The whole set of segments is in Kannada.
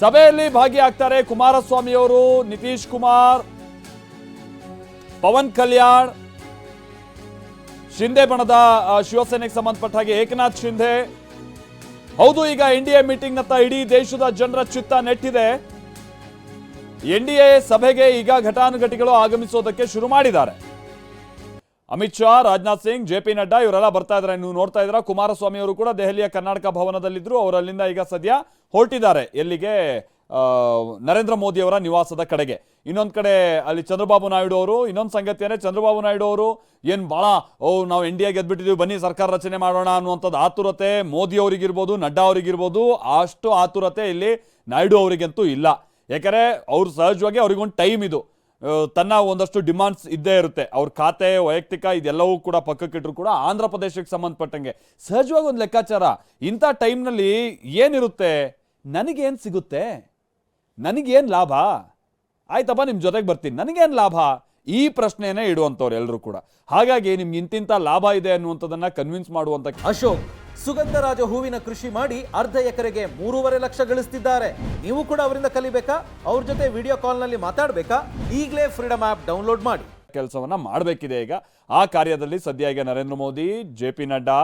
ಸಭೆಯಲ್ಲಿ ಭಾಗಿಯಾಗ್ತಾರೆ ಕುಮಾರಸ್ವಾಮಿ ಅವರು ನಿತೀಶ್ ಕುಮಾರ್, ಪವನ್ ಕಲ್ಯಾಣ್ ಶಿಂದೆ ಬಣದ ಶಿವಸೇನೆಗೆ ಸಂಬಂಧಪಟ್ಟ ಹಾಗೆ ಏಕನಾಥ್ ಶಿಂದೆ ಹೌದು, ಈಗ ಎನ್ ಡಿ ಎ ಮೀಟಿಂಗ್ ನತ್ತ ಇಡೀ ದೇಶದ ಜನರ ಚಿತ್ತ ನೆಟ್ಟಿದೆ. ಎನ್ ಡಿ ಎ ಸಭೆಗೆ ಈಗ ಘಟಾನುಘಟಿಗಳು ಆಗಮಿಸೋದಕ್ಕೆ ಶುರು ಮಾಡಿದ್ದಾರೆ. ಅಮಿತ್ ಶಾ, ರಾಜನಾಥ್ ಸಿಂಗ್, ಜೆ ಪಿ ನಡ್ಡಾ ಇವರೆಲ್ಲ ಬರ್ತಾ ಇದ್ದಾರೆ ನೀವು ನೋಡ್ತಾ ಇದ್ರ ಕುಮಾರಸ್ವಾಮಿ ಅವರು ಕೂಡ ದೆಹಲಿಯ ಕರ್ನಾಟಕ ಭವನದಲ್ಲಿದ್ದರು ಅವರು ಅಲ್ಲಿಂದ ಈಗ ಸದ್ಯ ಹೊರಟಿದ್ದಾರೆ. ಎಲ್ಲಿಗೆ? ನರೇಂದ್ರ ಮೋದಿ ಅವರ ನಿವಾಸದ ಕಡೆಗೆ. ಇನ್ನೊಂದು ಕಡೆ ಅಲ್ಲಿ ಚಂದ್ರಬಾಬು ನಾಯ್ಡು ಅವರು, ಇನ್ನೊಂದು ಸಂಗತಿಯೇ ಚಂದ್ರಬಾಬು ನಾಯ್ಡು ಅವರು ಏನು ಬಹಳ ಓ, ನಾವು ಇಂಡಿಯಾ ಗೆದ್ಬಿಟ್ಟಿದೀವಿ ಬನ್ನಿ ಸರ್ಕಾರ ರಚನೆ ಮಾಡೋಣ ಅನ್ನುವಂಥದ್ದು ಆತುರತೆ ಮೋದಿ ಅವರಿಗಿರ್ಬೋದು, ನಡ್ಡಾ ಅವರಿಗಿರ್ಬೋದು, ಅಷ್ಟು ಆತುರತೆ ಇಲ್ಲಿ ನಾಯ್ಡು ಅವರಿಗಂತೂ ಇಲ್ಲ. ಯಾಕಂದ್ರೆ ಅವ್ರು ಸಹಜವಾಗಿ ಅವ್ರಿಗೊಂದು ಟೈಮ್ ಇದು. ತನ್ನ ಒಂದಷ್ಟು ಡಿಮಾಂಡ್ಸ್ ಇದ್ದೇ ಇರುತ್ತೆ. ಅವ್ರ ಖಾತೆ, ವೈಯಕ್ತಿಕ ಇದೆಲ್ಲವೂ ಕೂಡ ಪಕ್ಕಕ್ಕಿಟ್ರು ಕೂಡ ಆಂಧ್ರ ಪ್ರದೇಶಕ್ಕೆ ಸಂಬಂಧಪಟ್ಟಂಗೆ. ಸಹಜವಾಗಿ ಒಂದು ಲೆಕ್ಕಾಚಾರ. ಇಂಥ ಟೈಮ್ನಲ್ಲಿ ಏನಿರುತ್ತೆ? ನನಗೇನು ಸಿಗುತ್ತೆ? ನನಗೇನು ಲಾಭ? ಆಯ್ತಪ್ಪ ನಿಮ್ಮ ಜೊತೆಗೆ ಬರ್ತೀನಿ. ನನಗೇನು ಲಾಭ? ಈ ಪ್ರಶ್ನೆನೇ ಇಡುವಂಥವ್ರು ಎಲ್ಲರೂ ಕೂಡ. ಹಾಗಾಗಿ ನಿಮ್ಗೆ ಇಂತಿಂಥ ಲಾಭ ಇದೆ ಅನ್ನುವಂಥದ್ದನ್ನು ಕನ್ವಿನ್ಸ್ ಮಾಡುವಂಥ ಅಶೋಕ್ ಸುಗಂಧರಾಜ ಹೂವಿನ ಕೃಷಿ ಮಾಡಿ ಅರ್ಧ ಎಕರೆಗೆ ಮೂರುವರೆ ಲಕ್ಷ ಗಳಿಸ್ತಿದ್ದಾರೆ. ನೀವು ಕೂಡ ಅವರಿಂದ ಕಲಿಬೇಕಾ? ಅವ್ರ ಜೊತೆ ವಿಡಿಯೋ ಕಾಲ್ನಲ್ಲಿ ಮಾತಾಡಬೇಕಾ? ಈಗಲೇ ಫ್ರೀಡಮ್ ಆ್ಯಪ್ ಡೌನ್ಲೋಡ್ ಮಾಡಿ. ಕೆಲಸವನ್ನ ಮಾಡಬೇಕಿದೆ ಈಗ. ಆ ಕಾರ್ಯದಲ್ಲಿ ಸದ್ಯ ಈಗ ನರೇಂದ್ರ ಮೋದಿ, ಜೆ ಪಿ ನಡ್ಡಾ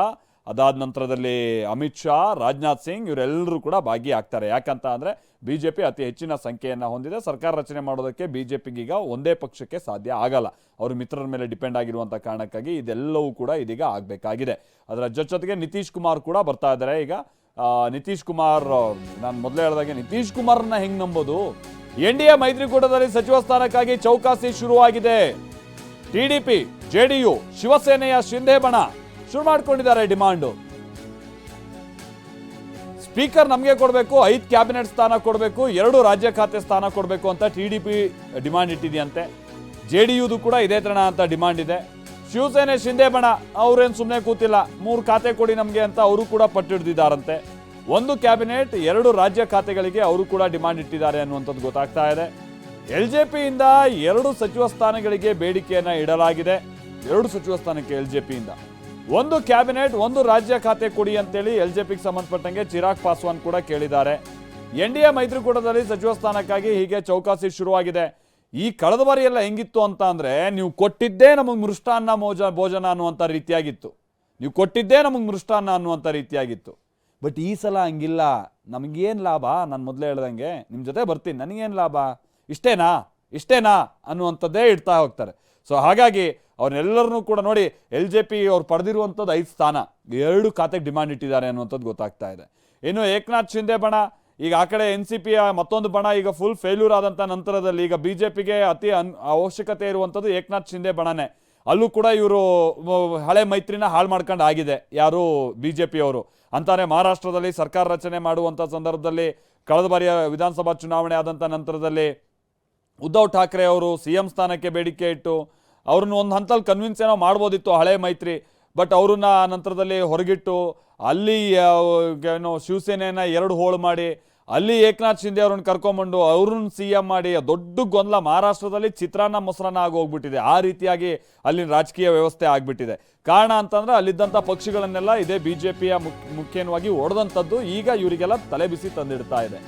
ಅದಾದ ನಂತರದಲ್ಲಿ ಅಮಿತ್ ಶಾ, ರಾಜನಾಥ್ ಸಿಂಗ್ ಇವರೆಲ್ಲರೂ ಕೂಡ ಭಾಗಿಯಾಗ್ತಾರೆ. ಯಾಕಂತ ಅಂದರೆ ಬಿ ಜೆ ಪಿ ಅತಿ ಹೆಚ್ಚಿನ ಸಂಖ್ಯೆಯನ್ನು ಹೊಂದಿದೆ. ಸರ್ಕಾರ ರಚನೆ ಮಾಡೋದಕ್ಕೆ ಬಿ ಜೆ ಪಿಗೀಗ ಒಂದೇ ಪಕ್ಷಕ್ಕೆ ಸಾಧ್ಯ ಆಗಲ್ಲ. ಅವರು ಮಿತ್ರರ ಮೇಲೆ ಡಿಪೆಂಡ್ ಆಗಿರುವಂಥ ಕಾರಣಕ್ಕಾಗಿ ಇದೆಲ್ಲವೂ ಕೂಡ ಇದೀಗ ಆಗಬೇಕಾಗಿದೆ. ಅದರ ಜೊತೆಗೆ ನಿತೀಶ್ ಕುಮಾರ್ ಕೂಡ ಬರ್ತಾ ಇದ್ದಾರೆ. ಈಗ ನಿತೀಶ್ ಕುಮಾರ್ ನಾನು ಮೊದಲೇ ಹೇಳಿದಾಗೆ ನಿತೀಶ್ ಕುಮಾರ್ನ ಹೆಂಗೆ ನಂಬೋದು? ಎನ್ ಡಿ ಎ ಮೈತ್ರಿಕೂಟದಲ್ಲಿ ಸಚಿವ ಸ್ಥಾನಕ್ಕಾಗಿ ಚೌಕಾಸಿ ಶುರುವಾಗಿದೆ. ಟಿಡಿಪಿ ಜೆಡಿಯು ಶಿವಸೇನೆಯ ಶಿಂದೆ ಬಣ. ಶುರು ಮಾಡ್ಕೊಂಡಿದ್ದಾರೆ ಡಿಮಾಂಡು. ಸ್ಪೀಕರ್ ನಮಗೆ ಕೊಡಬೇಕು, ಐದು ಕ್ಯಾಬಿನೆಟ್ ಸ್ಥಾನ ಕೊಡಬೇಕು, ಎರಡು ರಾಜ್ಯ ಖಾತೆ ಸ್ಥಾನ ಕೊಡಬೇಕು ಅಂತ ಟಿಡಿಪಿ ಡಿಮಾಂಡ್ ಇಟ್ಟಿದೆಯಂತೆ. ಜೆ ಡಿ ಯುದು ಕೂಡ ಇದೇ ತರಣ ಅಂತ ಡಿಮಾಂಡ್ ಇದೆ. ಶಿವಸೇನೆ ಶಿಂದೆ ಬಣ, ಅವ್ರೇನು ಸುಮ್ಮನೆ ಕೂತಿಲ್ಲ. ಮೂರು ಖಾತೆ ಕೊಡಿ ನಮಗೆ ಅಂತ ಅವರು ಕೂಡ ಪಟ್ಟಿಡ್ದಿದ್ದಾರಂತೆ. ಒಂದು ಕ್ಯಾಬಿನೆಟ್, ಎರಡು ರಾಜ್ಯ ಖಾತೆಗಳಿಗೆ ಅವರು ಕೂಡ ಡಿಮಾಂಡ್ ಇಟ್ಟಿದ್ದಾರೆ ಅನ್ನುವಂಥದ್ದು ಗೊತ್ತಾಗ್ತಾ ಇದೆ. ಎಲ್ ಜೆ ಪಿಯಿಂದ ಎರಡು ಸಚಿವ ಸ್ಥಾನಗಳಿಗೆ ಬೇಡಿಕೆಯನ್ನು ಇಡಲಾಗಿದೆ. ಎರಡು ಸಚಿವ ಸ್ಥಾನಕ್ಕೆ ಎಲ್ ಜೆ ಪಿಯಿಂದ. ಒಂದು ಕ್ಯಾಬಿನೆಟ್, ಒಂದು ರಾಜ್ಯ ಖಾತೆ ಕೊಡಿ ಅಂತೇಳಿ ಎಲ್ ಜೆ ಪಿಗೆ ಸಂಬಂಧಪಟ್ಟಂಗೆ ಚಿರಾಗ್ ಪಾಸ್ವಾನ್ ಕೂಡ ಕೇಳಿದ್ದಾರೆ. ಎನ್ ಡಿ ಎ ಮೈತ್ರಿಕೂಟದಲ್ಲಿ ಸಚಿವ ಸ್ಥಾನಕ್ಕಾಗಿ ಹೀಗೆ ಚೌಕಾಸಿ ಶುರುವಾಗಿದೆ. ಈ ಕಳೆದ ಬಾರಿ ಎಲ್ಲ ಹೆಂಗಿತ್ತು ಅಂತ ಅಂದರೆ ನೀವು ಕೊಟ್ಟಿದ್ದೇ ನಮಗೆ ಮೃಷ್ಟಾನ್ನ ಮೋಜ, ಭೋಜನ ಅನ್ನುವಂಥ ರೀತಿಯಾಗಿತ್ತು. ನೀವು ಕೊಟ್ಟಿದ್ದೇ ನಮಗೆ ಮೃಷ್ಟಾನ್ನ ಅನ್ನುವಂಥ ರೀತಿಯಾಗಿತ್ತು. ಬಟ್ ಈ ಸಲ ಹಂಗಿಲ್ಲ. ನಮಗೇನು ಲಾಭ? ನಾನು ಮೊದಲೇ ಹೇಳ್ದಂಗೆ ನಿಮ್ಮ ಜೊತೆ ಬರ್ತೀನಿ. ನನಗೇನು ಲಾಭ? ಇಷ್ಟೇನಾ? ಇಷ್ಟೇನಾ? ಅನ್ನುವಂಥದ್ದೇ ಇಡ್ತಾ ಹೋಗ್ತಾರೆ. ಸೊ ಹಾಗಾಗಿ ಅವ್ರನ್ನೆಲ್ಲರನ್ನೂ ಕೂಡ ನೋಡಿ ಎಲ್ ಜೆ ಪಿ ಅವ್ರು ಪಡೆದಿರುವಂಥದ್ದು ಐದು ಸ್ಥಾನ. ಎರಡು ಖಾತೆಗೆ ಡಿಮ್ಯಾಂಡ್ ಇಟ್ಟಿದ್ದಾರೆ ಅನ್ನುವಂಥದ್ದು ಗೊತ್ತಾಗ್ತಾ ಇದೆ. ಇನ್ನು ಏಕನಾಥ್ ಶಿಂದೆ ಬಣ, ಈಗ ಆ ಕಡೆ ಎನ್ ಸಿ ಪಿಯ ಮತ್ತೊಂದು ಬಣ, ಈಗ ಫುಲ್ ಫೇಲ್ಯೂರ್ ಆದಂಥ ನಂತರದಲ್ಲಿ ಈಗ ಬಿ ಜೆ ಪಿಗೆ ಅತಿ ಅನ್, ಅವಶ್ಯಕತೆ ಇರುವಂಥದ್ದು ಏಕನಾಥ್ ಶಿಂದೆ ಬಣನೇ. ಅಲ್ಲೂ ಕೂಡ ಇವರು ಹಳೆ ಮೈತ್ರಿನ ಹಾಳು ಮಾಡ್ಕೊಂಡು ಆಗಿದೆ. ಯಾರು ಬಿ ಜೆ ಪಿಯವರು ಅಂತಾನೆ ಮಹಾರಾಷ್ಟ್ರದಲ್ಲಿ ಸರ್ಕಾರ ರಚನೆ ಮಾಡುವಂಥ ಸಂದರ್ಭದಲ್ಲಿ ಕಳೆದ ಬಾರಿಯ ವಿಧಾನಸಭಾ ಚುನಾವಣೆ ಆದಂಥ ನಂತರದಲ್ಲಿ ಉದ್ಧವ್ ಠಾಕ್ರೆ ಅವರು ಸಿ ಎಂ ಸ್ಥಾನಕ್ಕೆ ಬೇಡಿಕೆ ಇಟ್ಟು ಅವ್ರನ್ನ ಒಂದು ಹಂತಲ್ಲಿ ಕನ್ವಿನ್ಸ್ ಏನೋ ಮಾಡ್ಬೋದಿತ್ತು ಹಳೆ ಮೈತ್ರಿ ಬಟ್ ಅವ್ರನ್ನ ನಂತರದಲ್ಲಿ ಹೊರಗಿಟ್ಟು ಅಲ್ಲಿ ಏನು ಶಿವಸೇನೆಯನ್ನು ಎರಡು ಹೋಳು ಮಾಡಿ, ಅಲ್ಲಿ ಏಕನಾಥ್ ಶಿಂದೆ ಅವ್ರನ್ನ ಕರ್ಕೊಂಬಂಡು ಅವ್ರನ್ನ ಸಿ ಎಂ ಮಾಡಿ ದೊಡ್ಡ ಗೊಂದಲ ಮಹಾರಾಷ್ಟ್ರದಲ್ಲಿ ಚಿತ್ರಾನ್ನ ಮೊಸರನ್ನ ಆಗಿ ಹೋಗ್ಬಿಟ್ಟಿದೆ ಆ ರೀತಿಯಾಗಿ ಅಲ್ಲಿನ ರಾಜಕೀಯ ವ್ಯವಸ್ಥೆ ಆಗ್ಬಿಟ್ಟಿದೆ. ಕಾರಣ ಅಂತಂದ್ರೆ ಅಲ್ಲಿದ್ದಂಥ ಪಕ್ಷಗಳನ್ನೆಲ್ಲ ಇದೇ ಬಿಜೆಪಿಯ ಮುಖ್ಯವಾಗಿ ಒಡೆದಂಥದ್ದು ಈಗ ಇವರಿಗೆಲ್ಲ ತಲೆ ಬಿಸಿ ತಂದಿಡ್ತಾ ಇದೆ.